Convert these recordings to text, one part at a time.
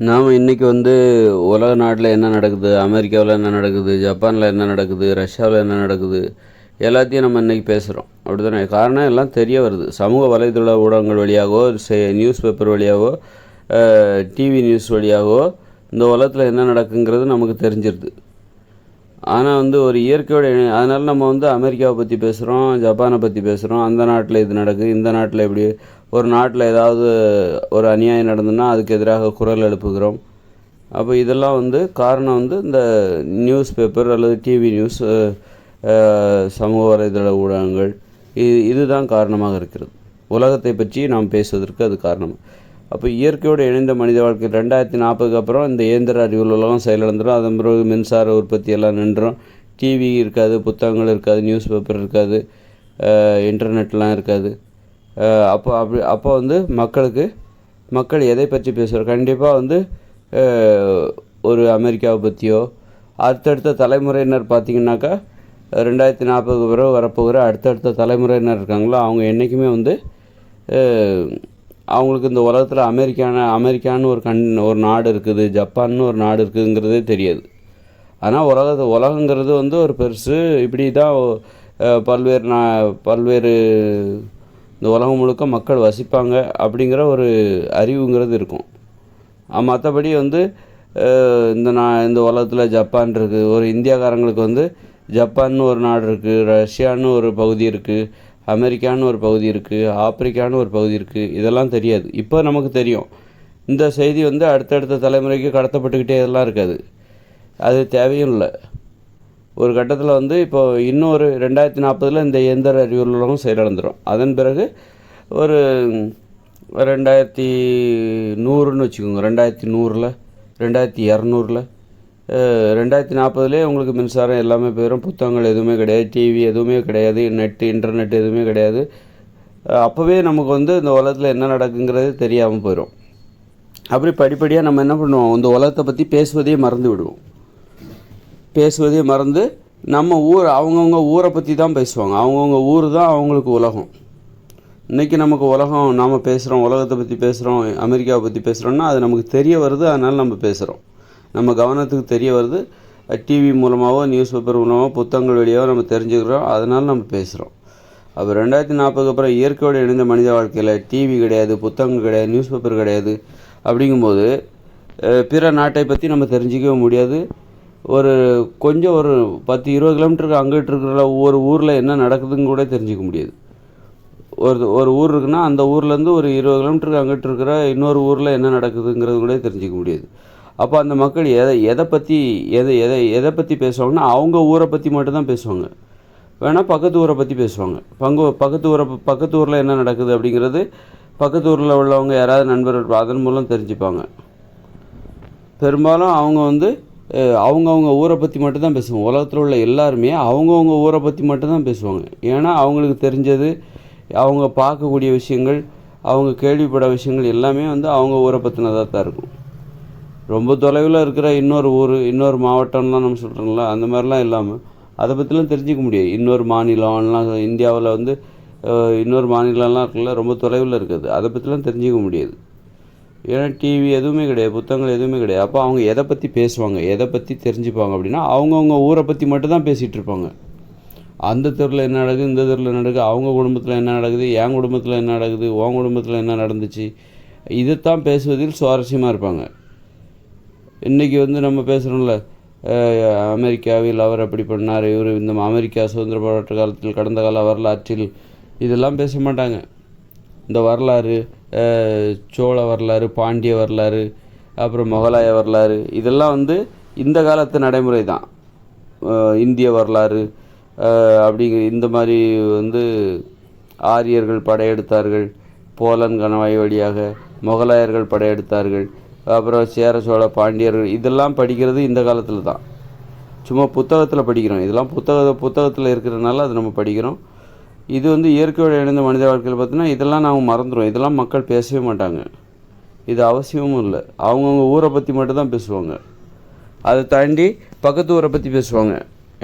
நாம் இன்றைக்கி வந்து உலக நாட்டில் என்ன நடக்குது அமெரிக்காவில் என்ன நடக்குது ஜப்பானில் என்ன நடக்குது ரஷ்யாவில் என்ன நடக்குது எல்லாத்தையும் நம்ம இன்றைக்கி பேசுகிறோம் அப்படி தானே காரணம் எல்லாம் தெரிய வருது. சமூக வலைதள ஊடகங்கள் வழியாகவோ செ- நியூஸ் பேப்பர் வழியாகவோ டிவி நியூஸ் வழியாகவோ இந்த உலகத்தில் என்ன நடக்குங்கிறது நமக்கு தெரிஞ்சிருது. ஆனால் வந்து ஒரு இயற்கையோட அதனால் நம்ம வந்து அமெரிக்காவை பற்றி பேசுகிறோம் ஜப்பானை பற்றி பேசுகிறோம் அந்த நாட்டில் இது நடக்குது இந்த நாட்டில் இப்படி ஒரு நாட்டில் ஏதாவது ஒரு அநியாயம் நடந்ததுன்னா அதுக்கு எதிராக குரல் எழுப்புகிறோம். அப்போ இதெல்லாம் வந்து காரணம் வந்து இந்த நியூஸ் பேப்பர் அல்லது டிவி நியூஸ் சமூக வலைதள ஊடகங்கள். இது இதுதான் காரணமாக இருக்கிறது. உலகத்தை பற்றி நாம் பேசுவதற்கு அது காரணம். அப்போ இயற்கையோடு இணைந்த மனித வாழ்க்கை ரெண்டாயிரத்தி நாற்பதுக்கு அப்புறம் இந்த இயந்திர அறிவியல் உலகம் செயலிழந்துடும் அதன் பிறகு மின்சார உற்பத்தி எல்லாம் நின்றோம் டிவி இருக்காது புத்தகங்கள் இருக்காது நியூஸ் பேப்பர் இருக்காது இன்டர்நெட்லாம் இருக்காது. அப்போ அப்படி அப்போ வந்து மக்களுக்கு மக்கள் எதை பற்றி பேசுவார்? கண்டிப்பாக வந்து ஒரு அமெரிக்காவை பற்றியோ அடுத்தடுத்த தலைமுறையினர் பார்த்திங்கனாக்கா ரெண்டாயிரத்தி நாற்பதுக்கு பிறகு வரப்போகிற அடுத்தடுத்த தலைமுறையினர் இருக்காங்களோ அவங்க என்றைக்குமே வந்து அவங்களுக்கு இந்த உலகத்தில் அமெரிக்கான அமெரிக்கான்னு ஒரு கண் ஒரு நாடு இருக்குது ஜப்பான்னு ஒரு நாடு இருக்குதுங்கிறதே தெரியாது. ஆனால் உலகத்து உலகங்கிறது வந்து ஒரு பெருசு இப்படி தான் பல்வேறு நா பல்வேறு இந்த உலகம் முழுக்க மக்கள் வசிப்பாங்க அப்படிங்கிற ஒரு அறிவுங்கிறது இருக்கும். மற்றபடி வந்து இந்த நான் இந்த உலகத்தில் ஜப்பான் இருக்குது ஒரு இந்தியாக்காரங்களுக்கு வந்து ஜப்பான்னு ஒரு நாடு இருக்குது ரஷ்யான்னு ஒரு பகுதி இருக்குது அமெரிக்கான்னு ஒரு பகுதி இருக்குது ஆப்பிரிக்கான்னு ஒரு பகுதி இருக்குது இதெல்லாம் தெரியாது. இப்போ நமக்கு தெரியும். இந்த செய்தி வந்து அடுத்தடுத்த தலைமுறைக்கு கடத்தப்பட்டுக்கிட்டே இதெல்லாம் இருக்காது. அது தேவையும் இல்லை. ஒரு கட்டத்தில் வந்து இப்போ இன்னொரு ரெண்டாயிரத்தி நாற்பதில் இந்த இயந்திர அறிவியல் உலகம் செயலிழந்துடும் அதன் பிறகு ஒரு ரெண்டாயிரத்தி நூறுன்னு வச்சுக்கோங்க ரெண்டாயிரத்தி நூறில் ரெண்டாயிரத்தி இரநூறில். ரெண்டாயிரத்தி நாற்பதுலேயே உங்களுக்கு மின்சாரம் எல்லாமே போயிடும் புத்தகங்கள் எதுவுமே கிடையாது டிவி எதுவுமே கிடையாது நெட்டு இன்டர்நெட் எதுவுமே கிடையாது. அப்போவே நமக்கு வந்து இந்த உலகத்தில் என்ன நடக்குங்கிறது தெரியாமல் போயிடும் அப்படி படிப்படியாக நம்ம என்ன பண்ணுவோம்? இந்த உலகத்தை பற்றி பேசுவதையே மறந்து விடுவோம். பேசுவதே மறந்து நம்ம ஊர் அவங்கவுங்க ஊரை பற்றி தான் பேசுவாங்க. அவங்கவுங்க ஊர் தான் அவங்களுக்கு உலகம். இன்றைக்கி நமக்கு உலகம் நாம் பேசுகிறோம் உலகத்தை பற்றி பேசுகிறோம் அமெரிக்காவை பற்றி பேசுகிறோம்னா அது நமக்கு தெரிய வருது அதனால் நம்ம பேசுகிறோம் நம்ம கவனத்துக்கு தெரிய வருது. டிவி மூலமாகவோ நியூஸ் பேப்பர் மூலமாகவோ புத்தகங்கள் வழியாவோ நம்ம தெரிஞ்சுக்கிறோம் அதனால் நம்ம பேசுகிறோம் அப்போ ரெண்டாயிரத்தி நாற்பதுக்கு அப்புறம் இயற்கையோடு இணைந்த மனித வாழ்க்கையில் டிவி கிடையாது புத்தகங்கள் கிடையாது நியூஸ் பேப்பர் கிடையாது. அப்படிங்கும்போது பிற நாட்டை பற்றி நம்ம தெரிஞ்சிக்கவும் முடியாது. ஒரு கொஞ்சம் ஒரு பத்து இருபது கிலோமீட்டருக்கு அங்கிட்டு இருக்கிற ஒவ்வொரு ஊரில் என்ன நடக்குதுன்னு கூட தெரிஞ்சிக்க முடியாது. ஒரு ஒரு ஊர் இருக்குன்னா அந்த ஊர்லேருந்து ஒரு இருபது கிலோமீட்டருக்கு அங்கிட்டு இருக்கிற இன்னொரு ஊரில் என்ன நடக்குதுங்கிறது கூட தெரிஞ்சிக்க முடியாது. அப்போ அந்த மக்கள் எதை எதை பற்றி எதை எதை எதை பற்றி பேசுவாங்கன்னா அவங்க ஊரை பற்றி மட்டும்தான் பேசுவாங்க. வேணால் பக்கத்து ஊரை பற்றி பேசுவாங்க. பங்கு பக்கத்து ஊரை பக்கத்து ஊரில் என்ன நடக்குது அப்படிங்கிறது பக்கத்து ஊரில் உள்ளவங்க யாராவது நண்பர்கள் அதன் மூலம் தெரிஞ்சுப்பாங்க. பெரும்பாலும் அவங்க வந்து அவங்கவுங்க ஊரை பற்றி மட்டும்தான் பேசுவாங்க உலகத்தில் உள்ள எல்லாருமே அவங்கவுங்க ஊரை பற்றி மட்டும்தான் பேசுவாங்க. ஏன்னா அவங்களுக்கு தெரிஞ்சது அவங்க பார்க்கக்கூடிய விஷயங்கள் அவங்க கேள்விப்பட விஷயங்கள் எல்லாமே வந்து அவங்க ஊரை பற்றினதாக தான் இருக்கும். ரொம்ப தொலைவில் இருக்கிற இன்னொரு ஊர் இன்னொரு மாவட்டம்லாம் நம்ம சொல்கிறோம்ல அந்த மாதிரிலாம் இல்லாமல் அதை பற்றிலாம் தெரிஞ்சிக்க முடியாது. இன்னொரு மாநிலம்லாம் இந்தியாவில் வந்து இன்னொரு மாநிலம்லாம் இருக்குல்ல ரொம்ப தொலைவில் இருக்குது. அதை பற்றிலாம் தெரிஞ்சிக்க முடியாது. ஏன்னா டிவி எதுவுமே கிடையாது புத்தகங்கள் எதுவுமே கிடையாது. அப்போ அவங்க எதை பற்றி பேசுவாங்க? எதை பற்றி தெரிஞ்சுப்பாங்க அப்படின்னா அவங்கவுங்க ஊரை பற்றி மட்டும் தான் பேசிகிட்டு இருப்பாங்க. அந்த தெருவில் என்ன நடக்குது இந்த தெருவில் என்ன நடக்குது அவங்க குடும்பத்தில் என்ன நடக்குது என் குடும்பத்தில் என்ன நடக்குது உன் குடும்பத்தில் என்ன நடந்துச்சு? இதைத்தான் பேசுவதில் சுவாரஸ்யமாக இருப்பாங்க. இன்றைக்கி வந்து நம்ம பேசுகிறோம்ல அமெரிக்காவில் அவர் அப்படி பண்ணார் இவர் இந்த அமெரிக்கா சுதந்திர போராட்ட காலத்தில் கடந்த கால வரலாற்றில் இதெல்லாம் பேச மாட்டாங்க. இந்த வரலாறு சோழ வரலாறு பாண்டிய வரலாறு அப்புறம் முகலாய வரலாறு இதெல்லாம் வந்து இந்த காலத்து நடைமுறை தான் இந்திய வரலாறு அப்படிங்கிற இந்த மாதிரி வந்து ஆரியர்கள் படையெடுத்தார்கள். போலன் கணவாய் வழியாக முகலாயர்கள் படையெடுத்தார்கள். அப்புறம் சேர சோழ பாண்டியர்கள் இதெல்லாம் படிக்கிறது இந்த காலத்தில் தான் சும்மா புத்தகத்தில் படிக்கிறோம். இதெல்லாம் புத்தக புத்தகத்தில் இருக்கிறதுனால அது நம்ம படிக்கிறோம். இது வந்து இயற்கையோடு இணைந்த மனித வாழ்க்கையில் பார்த்தீங்கன்னா இதெல்லாம் நாம் மறந்துடும் இதெல்லாம் மக்கள் பேசவே மாட்டாங்க. இது அவசியமும் இல்லை. அவங்கவுங்க ஊரை பற்றி மட்டும்தான் பேசுவாங்க. அதை தாண்டி பக்கத்து ஊரை பற்றி பேசுவாங்க.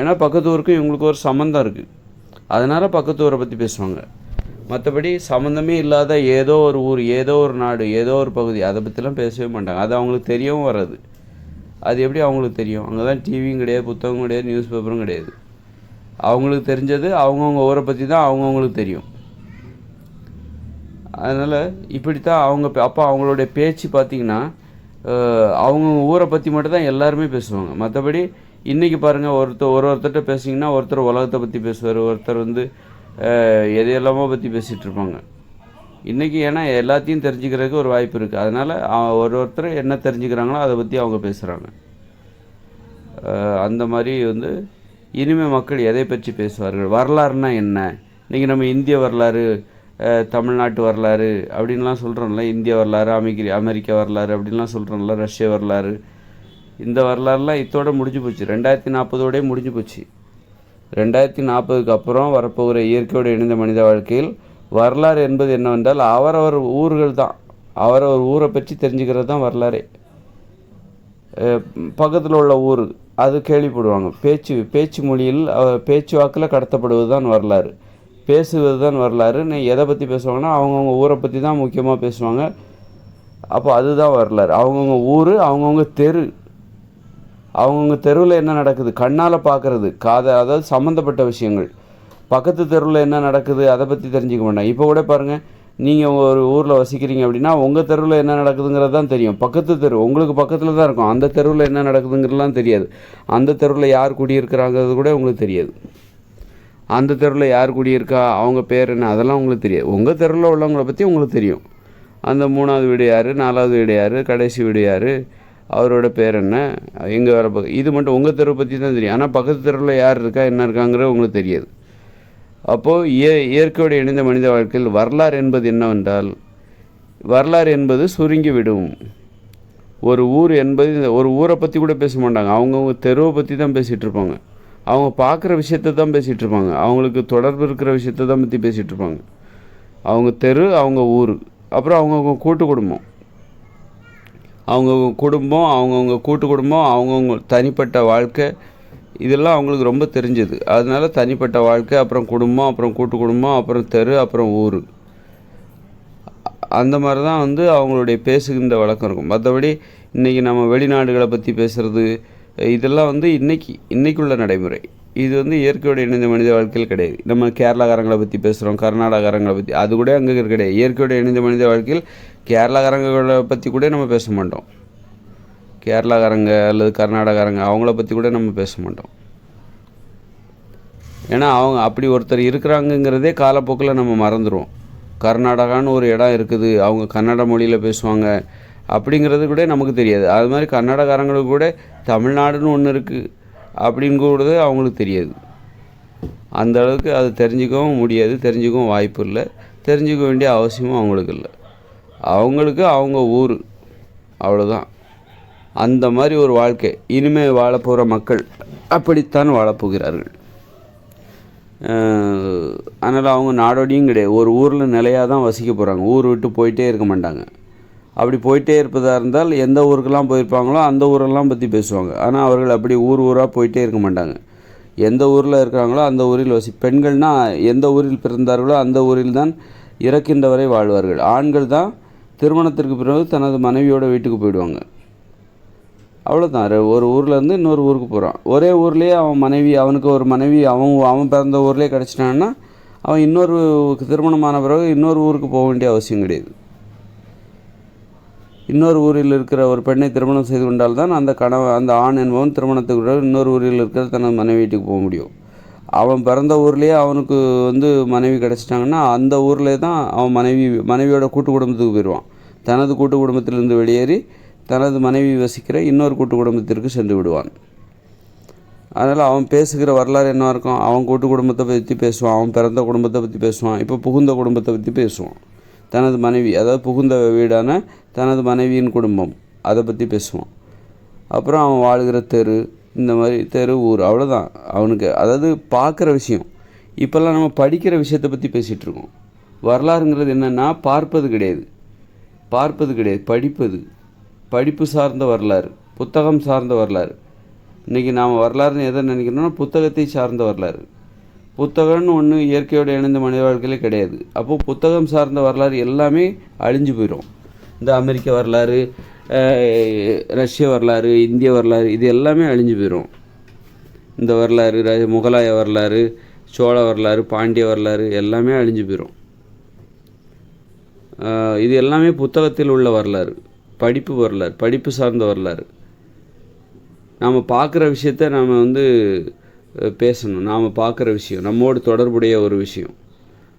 ஏன்னா பக்கத்து ஊருக்கு இவங்களுக்கு ஒரு சம்மந்தம் இருக்குது அதனால் பக்கத்து ஊரை பற்றி பேசுவாங்க. மற்றபடி சம்மந்தமே இல்லாத ஏதோ ஒரு ஊர் ஏதோ ஒரு நாடு ஏதோ ஒரு பகுதி அதை பற்றிலாம் பேசவே மாட்டாங்க. அது அவங்களுக்கு தெரியவும் வராது. அது எப்படி அவங்களுக்கு தெரியும்? அங்கே தான் டிவியும் கிடையாது புத்தகம் கிடையாது நியூஸ் பேப்பரும் கிடையாது. அவங்களுக்கு தெரிஞ்சது அவங்கவுங்க ஊரை பற்றி தான் அவங்கவுங்களுக்கு தெரியும். அதனால் இப்படித்தான் அவங்க அப்போ அவங்களுடைய பேச்சு பார்த்திங்கன்னா அவங்கவுங்க ஊரை பற்றி மட்டும் தான் எல்லாருமே பேசுவாங்க. மற்றபடி இன்றைக்கி பாருங்கள் ஒருத்தர் ஒரு ஒருத்தர்கிட்ட பேசிங்கன்னா ஒருத்தர் உலகத்தை பற்றி பேசுவார் ஒருத்தர் வந்து எதையெல்லாமோ பற்றி பேசிகிட்டு இருப்பாங்க. இன்றைக்கி ஏன்னா எல்லாத்தையும் தெரிஞ்சுக்கிறதுக்கு ஒரு வாய்ப்பு இருக்குது அதனால் ஒரு ஒருத்தர் என்ன தெரிஞ்சுக்கிறாங்களோ அதை பற்றி அவங்க பேசுகிறாங்க அந்த மாதிரி வந்து இனிமேல் மக்கள் எதை பற்றி பேசுவார்கள்? வரலாறுனா என்ன? இன்றைக்கி நம்ம இந்திய வரலாறு தமிழ்நாட்டு வரலாறு அப்படின்லாம் சொல்கிறோம்ல இந்திய வரலாறு அமெரிக்க அமெரிக்க வரலாறு அப்படின்லாம் சொல்கிறோம்ல ரஷ்ய வரலாறு. இந்த வரலாறுலாம் இத்தோட முடிஞ்சு போச்சு. ரெண்டாயிரத்தி நாற்பதோடய முடிஞ்சு போச்சு. ரெண்டாயிரத்தி நாற்பதுக்கு அப்புறம் வரப்போகிற இயற்கையோடு இணைந்த மனித வாழ்க்கையில் வரலாறு என்பது என்னவென்றால் அவரவர் ஊர்கள் தான். அவரவர் ஊரை பற்றி தெரிஞ்சுக்கிறது தான் வரலாறே. பக்கத்தில் உள்ள ஊர் அது கேள்விப்படுவாங்க. பேச்சு பேச்சு மொழியில் பேச்சு வாக்கில் கடத்தப்படுவது தான் வரலாறு. பேசுவது தான் வரலாறு நீ எதை பற்றி பேசுவாங்கன்னா அவங்கவுங்க ஊரை பற்றி தான் முக்கியமாக பேசுவாங்க. அப்போ அதுதான் வரலாறு. அவங்கவுங்க ஊர் அவங்கவுங்க தெரு. அவங்கவுங்க தெருவில் என்ன நடக்குது? கண்ணால் பார்க்குறது காதை அதாவது சம்மந்தப்பட்ட விஷயங்கள். பக்கத்து தெருவில் என்ன நடக்குது? அதை பற்றி தெரிஞ்சுக்க மாட்டாங்க. இப்போ கூட பாருங்கள் நீங்கள் ஒரு ஊரில் வசிக்கிறீங்க அப்படின்னா உங்கள் தெருவில் என்ன நடக்குதுங்கிறது தான் தெரியும். பக்கத்து தெரு உங்களுக்கு பக்கத்தில் தான் இருக்கும். அந்த தெருவில் என்ன நடக்குதுங்கிறதுலாம் தெரியாது. அந்த தெருவில் யார் குடியிருக்கிறாங்கிறது கூட உங்களுக்கு தெரியாது. அந்த தெருவில் யார் குடியிருக்கா அவங்க பேர் என்ன அதெல்லாம் உங்களுக்கு தெரியாது. உங்கள் தெருவில் உள்ளவங்கள பற்றி உங்களுக்கு தெரியும். அந்த மூணாவது வீடு யார் நாலாவது வீடு யார் கடைசி வீடு யார் அவரோட பேர் என்ன எங்கே வேறு பக்கம் இது மட்டும் உங்கள் தெருவை பற்றி தான் தெரியும். ஆனால் பக்கத்து தெருவில் யார் இருக்கா என்ன இருக்காங்கிறது உங்களுக்கு தெரியாது. அப்போது இய இயற்கையோடு இணைந்த மனித வாழ்க்கையில் வரலாறு என்பது என்னவென்றால் வரலாறு என்பது சுருங்கி விடும் ஒரு ஊர் என்பது இந்த ஒரு ஊரை பற்றி கூட பேச மாட்டாங்க. அவங்கவுங்க தெருவை பற்றி தான் பேசிகிட்டு இருப்பாங்க. அவங்க பார்க்குற விஷயத்தை தான் பேசிகிட்டு இருப்பாங்க. அவங்களுக்கு தொடர்பு இருக்கிற விஷயத்தை தான் பற்றி பேசிகிட்டு இருப்பாங்க. அவங்க தெரு அவங்க ஊர். அப்புறம் அவங்கவுங்க கூட்டு குடும்பம். அவங்கவுங்க குடும்பம் அவங்கவுங்க கூட்டு குடும்பம் அவங்கவுங்க தனிப்பட்ட வாழ்க்கை இதெல்லாம் அவங்களுக்கு ரொம்ப தெரிஞ்சது. அதனால தனிப்பட்ட வாழ்க்கை அப்புறம் குடும்பம் அப்புறம் கூட்டு குடும்பம் அப்புறம் தெரு அப்புறம் ஊர். அந்த மாதிரி தான் வந்து அவங்களுடைய பேசுகின்ற வழக்கம் இருக்கும். மற்றபடி இன்றைக்கி நம்ம வெளிநாடுகளை பற்றி பேசுகிறது இதெல்லாம் வந்து இன்றைக்கி இன்றைக்குள்ள நடைமுறை. இது வந்து இயற்கையோட இணைந்த மனித வாழ்க்கையில் கிடையாது. நம்ம கேரளாக்காரங்களை பற்றி பேசுகிறோம் கர்நாடகாரங்களை பற்றி அது கூட அங்கே கிடையாது. இயற்கையோட இணைந்த மனித வாழ்க்கையில் கேரளாக்காரங்களை பற்றி கூட நம்ம பேச மாட்டோம். கேரளாக்காரங்க அல்லது கர்நாடகாரங்க அவங்கள பற்றி கூட நம்ம பேச மாட்டோம். ஏன்னா அவங்க அப்படி ஒருத்தர் இருக்கிறாங்கங்கிறதே காலப்போக்கில் நம்ம மறந்துடுவோம் கர்நாடகான்னு ஒரு இடம் இருக்குது அவங்க கன்னட மொழியில் பேசுவாங்க அப்படிங்கிறது கூட நமக்கு தெரியாது. அது மாதிரி கன்னடக்காரங்களுக்கு கூட தமிழ்நாடுன்னு ஒன்று இருக்குது அப்படிங்கிறது அவங்களுக்கு தெரியாது. அந்த அளவுக்கு அது தெரிஞ்சுக்கவும் முடியாது தெரிஞ்சுக்கவும் வாய்ப்பு இல்லை தெரிஞ்சுக்க வேண்டிய அவசியமும் அவங்களுக்கு இல்லை. அவங்களுக்கு அவங்க ஊர் அவ்வளோதான் அந்த மாதிரி ஒரு வாழ்க்கை. இனிமேல் வாழப்போகிற மக்கள் அப்படித்தான் வாழப்போகிறார்கள் அதனால் அவங்க நாடோடியும் கிடையாது. ஒரு ஊரில் நிலையாக தான் வசிக்க போகிறாங்க ஊர் விட்டு போயிட்டே இருக்க மாட்டாங்க. அப்படி போயிட்டே இருப்பதாக இருந்தால் எந்த ஊருக்கெல்லாம் போயிருப்பாங்களோ அந்த ஊரெல்லாம் பற்றி பேசுவாங்க. ஆனால் அவர்கள் அப்படி ஊர் ஊராக போயிட்டே இருக்க மாட்டாங்க. எந்த ஊரில் இருக்கிறாங்களோ அந்த ஊரில் வசி பெண்கள்னால் எந்த ஊரில் பிறந்தார்களோ அந்த ஊரில் தான் இறக்கின்ற வரை வாழ்வார்கள். ஆண்கள் தான் திருமணத்திற்கு பிறகு தனது மனைவியோட வீட்டுக்கு போயிடுவாங்க. அவ்வளோதான் ஒரு ஊர்லேருந்து இன்னொரு ஊருக்கு போகிறான் ஒரே ஊர்லேயே அவன் மனைவி அவனுக்கு ஒரு மனைவி அவன் அவன் பிறந்த ஊர்லேயே கிடச்சிட்டான்னா அவன் இன்னொரு திருமணமான பிறகு இன்னொரு ஊருக்கு போக வேண்டிய அவசியம் கிடையாது. இன்னொரு ஊரில் இருக்கிற ஒரு பெண்ணை திருமணம் செய்து கொண்டால்தான் அந்த கணவன் அந்த ஆண் என்பவன் திருமணத்துக்கு பிறகு இன்னொரு ஊரில் இருக்கிற தனது மனைவி வீட்டுக்கு போக முடியும். அவன் பிறந்த ஊர்லேயே அவனுக்கு வந்து மனைவி கிடச்சிட்டாங்கன்னா அந்த ஊர்லேயே தான் அவன் மனைவி மனைவியோட கூட்டு குடும்பத்துக்கு போயிடுவான் தனது கூட்டு குடும்பத்திலிருந்து வெளியேறி தனது மனைவி வசிக்கிற இன்னொரு கூட்டு குடும்பத்திற்கு சென்று விடுவான். அதனால் அவன் பேசுகிற வரலாறு என்ன இருக்கும்? அவன் கூட்டு குடும்பத்தை பற்றி பேசுவான் அவன் பிறந்த குடும்பத்தை பற்றி பேசுவான் இப்போ புகுந்த குடும்பத்தை பற்றி பேசுவான். தனது மனைவி அதாவது புகுந்த வீடான தனது மனைவியின் குடும்பம் அதை பற்றி பேசுவான். அப்புறம் அவன் வாழ்கிற தெரு இந்த மாதிரி தெரு ஊர் அவ்வளோதான் அவனுக்கு அதாவது பார்க்குற விஷயம். இப்போல்லாம் நம்ம படிக்கிற விஷயத்தை பற்றி பேசிகிட்ருக்கோம் வரலாறுங்கிறது என்னென்னா பார்ப்பது கிடையாது. பார்ப்பது கிடையாது படிப்பது. படிப்பு சார்ந்த வரலாறு புத்தகம் சார்ந்த வரலாறு. இன்றைக்கி நாம் வரலாறுன்னு எதை நினைக்கிறோம்னா புத்தகத்தை சார்ந்த வரலாறு. புத்தகம்னு ஒன்று இயற்கையோடு இணைந்த மனித வாழ்க்கையிலே கிடையாது. அப்போது புத்தகம் சார்ந்த வரலாறு எல்லாமே அழிஞ்சு போயிடும் இந்த அமெரிக்க வரலாறு ரஷ்ய வரலாறு இந்திய வரலாறு இது எல்லாமே அழிஞ்சு போயிடும் இந்த வரலாறு ர- முகலாய வரலாறு சோழ வரலாறு பாண்டிய வரலாறு எல்லாமே அழிஞ்சு போயிடும் இது எல்லாமே புத்தகத்தில் உள்ள வரலாறு. படிப்பு வரலாறு படிப்பு சார்ந்த வரலாறு. நாம் பார்க்குற விஷயத்த நாம் வந்து பேசணும். நாம் பார்க்குற விஷயம் நம்மோடு தொடர்புடைய ஒரு விஷயம்.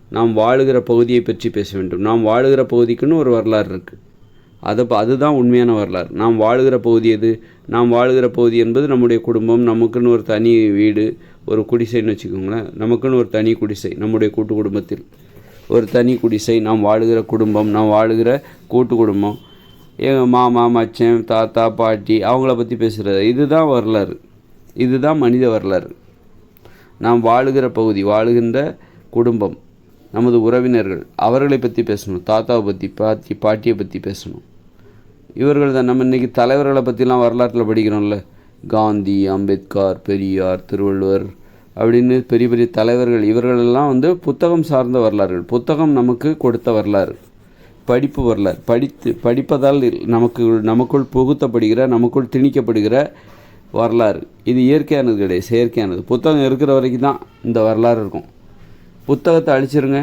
நாம் வாழுகிற பகுதியை பற்றி பேச வேண்டும். நாம் வாழுகிற பகுதிக்குன்னு ஒரு வரலாறு இருக்குது அதை அதுதான் உண்மையான வரலாறு. நாம் வாழுகிற பகுதி எது? நாம் வாழுகிற பகுதி என்பது நம்முடைய குடும்பம் நமக்குன்னு ஒரு தனி வீடு ஒரு குடிசைன்னு வச்சுக்கோங்களேன். நமக்குன்னு ஒரு தனி குடிசை நம்முடைய கூட்டு குடும்பத்தில். ஒரு தனி குடிசை நாம் வாழுகிற குடும்பம் நாம் வாழுகிற கூட்டு குடும்பம். எங்கள் மாமா மச்சன் தாத்தா பாட்டி அவங்கள பற்றி பேசுகிறது இதுதான் வரலாறு. இதுதான் மனித வரலாறு. நாம் வாழுகிற பகுதி வாழுகின்ற குடும்பம் நமது உறவினர்கள் அவர்களை பற்றி பேசணும். தாத்தாவை பற்றி பாட்டி பாட்டியை பற்றி பேசணும். இவர்கள் தான் நம்ம இன்றைக்கி தலைவர்களை பற்றிலாம் வரலாற்றில் படிக்கிறோம்ல. காந்தி அம்பேத்கர் பெரியார் திருவள்ளுவர் அப்படின்னு பெரிய பெரிய தலைவர்கள் இவர்களெல்லாம் வந்து புத்தகம் சார்ந்த வரலாறுகள். புத்தகம் நமக்கு கொடுத்த வரலாறு. படிப்பு வரலாறு படித்து படிப்பதால் நமக்கு நமக்குள் புகுத்தப்படுகிற நமக்குள் திணிக்கப்படுகிற வரலாறு. இது இயற்கையானது கிடையாது செயற்கையானது. புத்தகம் இருக்கிற வரைக்கும் தான் இந்த வரலாறு இருக்கும். புத்தகத்தை அழிச்சிருங்க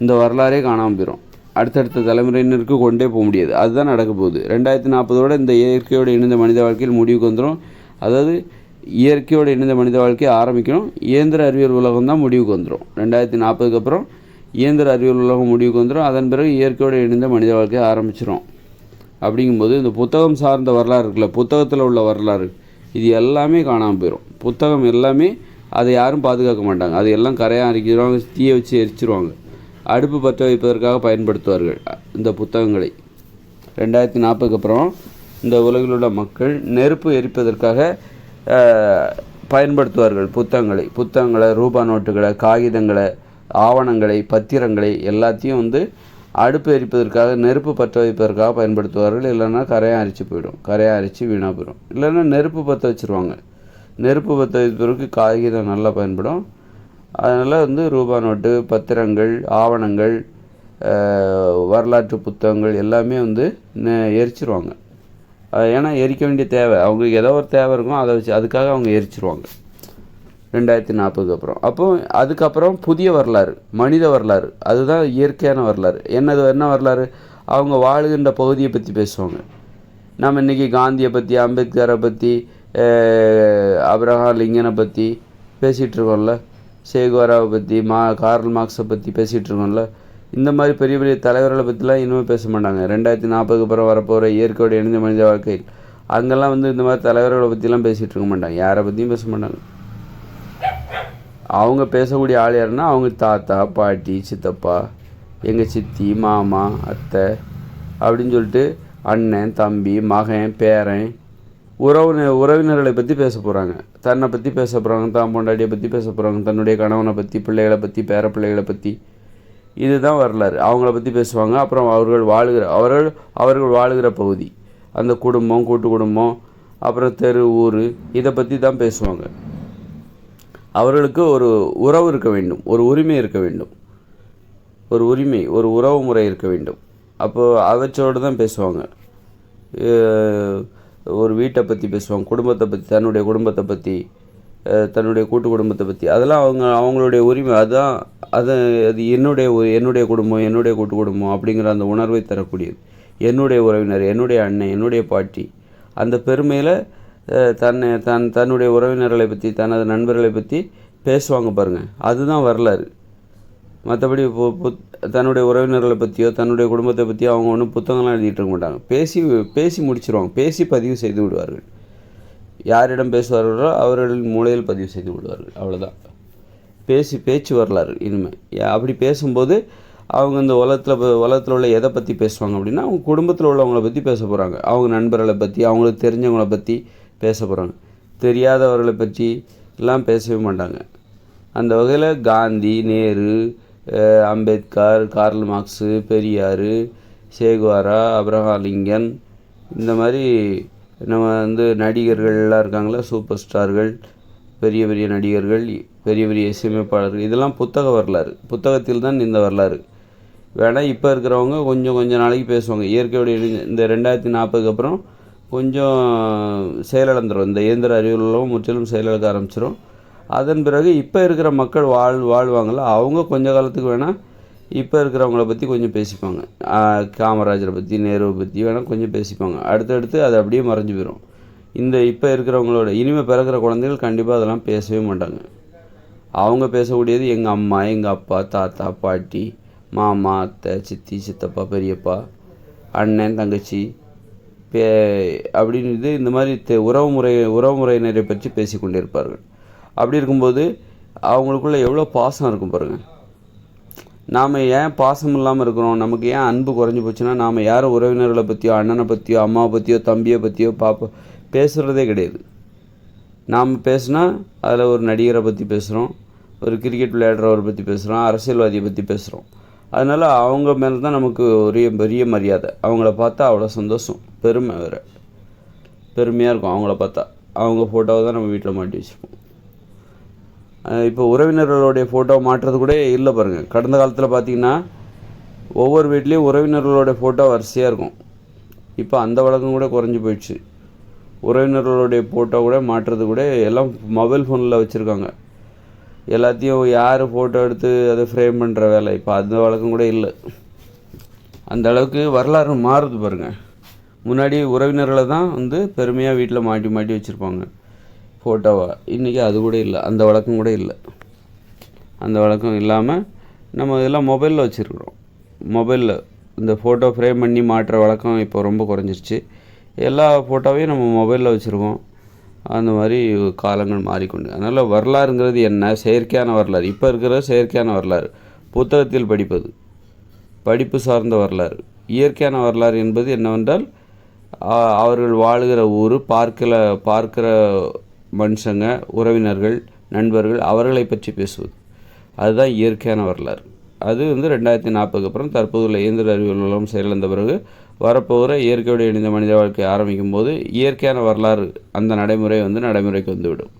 இந்த வரலாறே காணாமல் போயிடும் அடுத்தடுத்த தலைமுறையினருக்கு கொண்டே போக முடியாது. அதுதான் நடக்க போகுது. ரெண்டாயிரத்தி நாற்பதோட இந்த இயற்கையோடு இணைந்த மனித வாழ்க்கையில் முடிவுக்கு வந்துடும் அதாவது இயற்கையோடு இணைந்த மனித வாழ்க்கையை ஆரம்பிக்கணும். இயந்திர அறிவியல் உலகம் தான் முடிவுக்கு வந்துடும் ரெண்டாயிரத்தி நாற்பதுக்கு அப்புறம் இயந்திர அறிவியல் உலகம் முடிவுக்கு வந்துடும் அதன் பிறகு இயற்கையோடு இணைந்த மனித வாழ்க்கையை ஆரம்பிச்சிடும் அப்படிங்கும்போது இந்த புத்தகம் சார்ந்த வரலாறு இருக்குல்ல புத்தகத்தில் உள்ள வரலாறு இது எல்லாமே காணாமல் போயிடும் புத்தகம் எல்லாமே அதை யாரும் பாதுகாக்க மாட்டாங்க. அது எல்லாம் கரையாக அரிக்கிடுவாங்க தீயை வச்சு எரிச்சிருவாங்க. அடுப்பு பற்ற வைப்பதற்காக பயன்படுத்துவார்கள் இந்த புத்தகங்களை. ரெண்டாயிரத்தி நாற்பதுக்கு அப்புறம் இந்த உலகில் உள்ள மக்கள் நெருப்பு எரிப்பதற்காக பயன்படுத்துவார்கள் புத்தகங்களை. புத்தகங்களை ரூபா நோட்டுகளை காகிதங்களை ஆவணங்களை பத்திரங்களை எல்லாத்தையும் வந்து அடுப்பு எரிப்பதற்காக நெருப்பு பற்ற வைப்பதற்காக பயன்படுத்துவார்கள். இல்லைன்னா கரையாக அரிச்சு போயிடும். கரையாக அரிச்சு வீணாக போயிடும். இல்லைன்னா நெருப்பு பற்ற வச்சுருவாங்க. நெருப்பு பற்ற வைப்பதற்கு காகிதம் நல்லா பயன்படும். அதனால் வந்து ரூபா நோட்டு பத்திரங்கள் ஆவணங்கள் வரலாற்று புத்தகங்கள் எல்லாமே வந்து எரிச்சிருவாங்க. ஏன்னா எரிக்க வேண்டிய தேவை. அவங்களுக்கு ஏதோ ஒரு தேவை இருக்கும். அதை வச்சு அதுக்காக அவங்க எரிச்சிருவாங்க. ரெண்டாயிரத்தி நாற்பதுக்கு அப்புறம். அப்போ அதுக்கப்புறம் புதிய வரலாறு மனித வரலாறு அதுதான் இயற்கையான வரலாறு. என்னது என்ன வரலாறு? அவங்க வாழுகின்ற பகுதியை பற்றி பேசுவாங்க. நம்ம இன்றைக்கி காந்தியை பற்றி அம்பேத்கரை பற்றி அப்ரஹாம் லிங்கனை பற்றி பேசிகிட்டு இருக்கோம்ல. சேகுவாராவை பற்றி மா கார்ல் மார்க்ஸை பற்றி பேசிகிட்டு இருக்கோம்ல. இந்த மாதிரி பெரிய பெரிய தலைவர்களை பற்றிலாம் இனிமேல் பேச மாட்டாங்க. ரெண்டாயிரத்தி நாற்பதுக்கு அப்புறம் வரப்போகிற இயற்கையோட இணைந்த மனித வாழ்க்கையில். அங்கெல்லாம் வந்து இந்த மாதிரி தலைவர்களை பற்றிலாம் பேசிகிட்டு இருக்க மாட்டாங்க. யாரை பற்றியும் பேச மாட்டாங்க. அவங்க பேசக்கூடிய ஆள் யாருன்னா அவங்க தாத்தா பாட்டி சித்தப்பா எங்கள் சித்தி மாமா அத்தை அப்படின்னு சொல்லிட்டு அண்ணன் தம்பி மகன் பேரன் உறவினர் உறவினர்களை பற்றி பேச போகிறாங்க தன்னை பற்றி பேச போகிறாங்க தான் பொண்டாட்டியை பற்றி பேச போகிறாங்க தன்னுடைய கணவனை பற்றி பிள்ளைகளை பற்றி பேர பிள்ளைகளை பற்றி இதுதான் வரலாறு. அவங்கள பற்றி பேசுவாங்க. அப்புறம் அவர்கள் வாழுகிற அவர்கள் அவர்கள் வாழுகிற பகுதி. அந்த குடும்பம் கூட்டு குடும்பம் அப்புறம் தெரு ஊர் இதை பற்றி தான் பேசுவாங்க. அவர்களுக்கு ஒரு உறவு இருக்க வேண்டும் ஒரு உரிமை இருக்க வேண்டும். ஒரு உரிமை ஒரு உறவு முறை இருக்க வேண்டும். அப்போது அவற்றோடு தான் பேசுவாங்க. ஒரு வீட்டை பற்றி பேசுவாங்க குடும்பத்தை பற்றி தன்னுடைய குடும்பத்தை பற்றி தன்னுடைய கூட்டு குடும்பத்தை பற்றி அதெல்லாம் அவங்க அவங்களுடைய உரிமை. அதுதான் அது அது என்னுடைய என்னுடைய குடும்பம் என்னுடைய கூட்டு குடும்பம் அப்படிங்கிற அந்த உணர்வை தரக்கூடியது. என்னுடைய உறவினர் என்னுடைய அண்ணன் என்னுடைய பாட்டி அந்த பெருமையில் தன்னை தன் தன்னுடைய உறவினர்களை பற்றி தனது நண்பர்களை பற்றி பேசுவாங்க பாருங்கள் அதுதான் வரலாறு. மற்றபடி இப்போ புத் தன்னுடைய உறவினர்களை பற்றியோ தன்னுடைய குடும்பத்தை பற்றியோ அவங்க ஒன்றும் புத்தகம்லாம் எழுதிட்டு இருக்க மாட்டாங்க. பேசி பேசி முடிச்சிருவாங்க. பேசி பதிவு செய்து விடுவார்கள். யாரிடம் பேசுவார்களோ அவர்களின் மூலையில் பதிவு செய்து விடுவார்கள். அவ்வளோதான் பேசி பேச்சு வரலாறு இனிமேல் அப்படி பேசும்போது அவங்க இந்த உலகத்தில் உலகத்தில் உள்ள எதை பற்றி பேசுவாங்க அப்படின்னா அவங்க குடும்பத்தில் உள்ளவங்கள பற்றி பேச போகிறாங்க அவங்க நண்பர்களை பற்றி அவங்களுக்கு தெரிஞ்சவங்கள பற்றி பேச போகிறாங்க தெரியாதவர்களை பற்றி எல்லாம் பேசவே மாட்டாங்க. அந்த வகையில் Gandhi Nehru Ambedkar Karl Marx Periyar Che Guevara Abraham Lincoln இந்த மாதிரி நம்ம வந்து நடிகர்கள்லாம் இருக்காங்களா சூப்பர் ஸ்டார்கள் பெரிய பெரிய நடிகர்கள் பெரிய பெரிய இசையமைப்பாளர்கள் இதெல்லாம் புத்தக வரலாறு. புத்தகத்தில் தான் இந்த வரலாறு. வேணால் இப்போ இருக்கிறவங்க கொஞ்சம் கொஞ்சம் நாளைக்கு பேசுவாங்க. இயற்கையோடைய இந்த ரெண்டாயிரத்தி நாற்பதுக்கு அப்புறம் கொஞ்சம் செயலிழந்துடும் இந்த இயந்திர அறிவுகளும் முற்றிலும் செயலிழக்க ஆரம்பிச்சிடும் அதன் பிறகு இப்போ இருக்கிற மக்கள் வாழ் வாழ்வாங்கள்ல அவங்க கொஞ்ச காலத்துக்கு வேணால் இப்போ இருக்கிறவங்கள பற்றி கொஞ்சம் பேசிப்பாங்க. காமராஜரை பற்றி நேருவை பற்றி வேணால் கொஞ்சம் பேசிப்பாங்க. அடுத்தடுத்து அது அப்படியே மறைஞ்சு போயிடும் இந்த இப்போ இருக்கிறவங்களோட இனிமேல் பிறக்கிற குழந்தைகள் கண்டிப்பாக அதெல்லாம் பேசவே மாட்டாங்க. அவங்க பேசக்கூடியது எங்கள் அம்மா எங்கள் அப்பா தாத்தா பாட்டி மாமா அத்தை சித்தி சித்தப்பா பெரியப்பா அண்ணன் தங்கச்சி அப்படின்னு இது இந்த மாதிரி தெ உறவு முறை உறவு முறையினரை பற்றி பேசி கொண்டிருப்பார்கள். அப்படி இருக்கும்போது அவங்களுக்குள்ள எவ்வளோ பாசம் இருக்கும் பாருங்கள் நாம் ஏன் பாசம் இல்லாமல் இருக்கிறோம்? நமக்கு ஏன் அன்பு குறைஞ்சி போச்சுன்னா நாம் யார் உறவினர்களை பற்றியோ அண்ணனை பற்றியோ அம்மாவை பற்றியோ தம்பியை பற்றியோ பாப்பா பேசுகிறதே கிடையாது. நாம் பேசுனா அதில் ஒரு நடிகரை பற்றி பேசுகிறோம் ஒரு கிரிக்கெட் விளையாடுறவரை பற்றி பேசுகிறோம் அரசியல்வாதியை பற்றி பேசுகிறோம் அதனால் அவங்க மேலே தான் நமக்கு ஒரு பெரிய மரியாதை. அவங்கள பார்த்தா அவ்வளோ சந்தோஷம். பெருமை வேறு. பெருமையாக இருக்கும் அவங்கள பார்த்தா. அவங்க ஃபோட்டோவை தான் நம்ம வீட்டில் மாட்டி வச்சுருப்போம். இப்போ உறவினர்களுடைய ஃபோட்டோ மாட்டுறது கூட இல்லை பாருங்கள் கடந்த காலத்தில் பார்த்தீங்கன்னா ஒவ்வொரு வீட்லேயும் உறவினர்களுடைய ஃபோட்டோ வரிசையாக இருக்கும். இப்போ அந்த வழக்கம் கூட குறைஞ்சி போயிடுச்சு. உறவினர்களுடைய ஃபோட்டோ கூட மாட்டுறது கூட எல்லாம் மொபைல் ஃபோனில் வச்சுருக்காங்க. எல்லாத்தையும் யார் ஃபோட்டோ எடுத்து அதை ஃப்ரேம் பண்ணுற வேலை? இப்போ அந்த வழக்கம் கூட இல்லை. அந்த அளவுக்கு வரலாறு மாறுது பாருங்கள் முன்னாடி உறவினர்களை தான் வந்து பெருமையாக வீட்டில் மாட்டி மாட்டி வச்சுருப்பாங்க. ஃபோட்டோவை இன்றைக்கி அது கூட இல்லை. அந்த வழக்கம் கூட இல்லை. அந்த வழக்கம் இல்லாமல் நம்ம இதெல்லாம் மொபைலில் வச்சுருக்குறோம். மொபைலில் இந்த ஃபோட்டோ ஃப்ரேம் பண்ணி மாட்டுற வழக்கம் இப்போ ரொம்ப குறைஞ்சிருச்சு. எல்லா ஃபோட்டோவையும் நம்ம மொபைலில் வச்சுருக்கோம். அந்த மாதிரி காலங்கள் மாறிக்கொண்டு. அதனால் வரலாறுங்கிறது என்ன? செயற்கையான வரலாறு. இப்போ இருக்கிற செயற்கையான வரலாறு. புத்தகத்தில் படிப்பது. படிப்பு சார்ந்த வரலாறு. இயற்கையான வரலாறு என்பது என்னவென்றால் அவர்கள் வாழுகிற ஊர் பார்க்கல பார்க்கிற மனுஷங்க உறவினர்கள் நண்பர்கள் அவர்களை பற்றி பேசுவது. அதுதான் இயற்கையான வரலாறு. அது வந்து ரெண்டாயிரத்தி நாற்பதுக்கு அப்புறம் தற்போதுள்ள இயந்திர அறிவியல் உலகம் செயலிழந்த பிறகு வரப்போகிற இயற்கையோடு இணைந்த மனித வாழ்க்கை ஆரம்பிக்கும் போது இயற்கையான வரலாறு அந்த நடைமுறை வந்து நடைமுறைக்கு வந்துவிடும்.